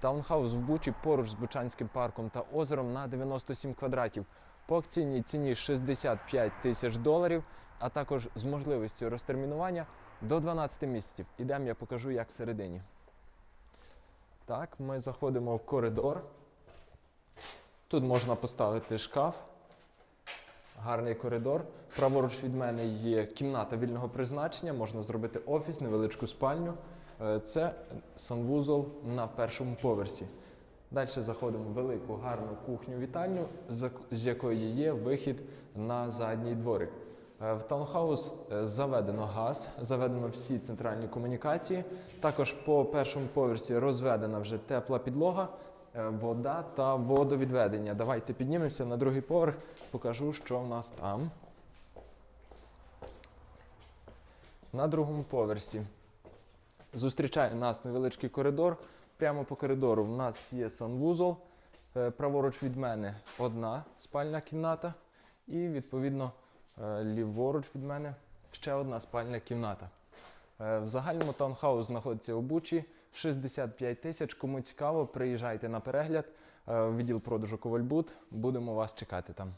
Таунхаус в Бучі поруч з Бучанським парком та озером на 97 квадратів. По акційній ціні 65 тисяч доларів, а також з можливістю розтермінування до 12 місяців. Ідемо, я покажу, як всередині. Так, ми заходимо в коридор. Тут можна поставити шкаф. Гарний коридор. Праворуч від мене є кімната вільного призначення, можна зробити офіс, невеличку спальню. Е, Це санвузол на першому поверсі. Далі заходимо в велику гарну кухню-вітальню, з якої є вихід на задній дворик. Е, В таунхаус е, заведено газ, заведено всі центральні комунікації. Також по першому поверсі розведена вже тепла підлога, вода та водовідведення. Давайте піднімемося на другий поверх, покажу, що в нас там. На другому поверсі зустрічає нас невеличкий коридор. Прямо по коридору в нас є санвузол. Е, Праворуч від мене одна спальна кімната. І відповідно е, ліворуч від мене ще одна спальня кімната. Е, В загальному таунхаус знаходиться у Бучі 65 тисяч. Кому цікаво, приїжджайте на перегляд. В Відділ продажу Ковальбут. Будемо вас чекати там.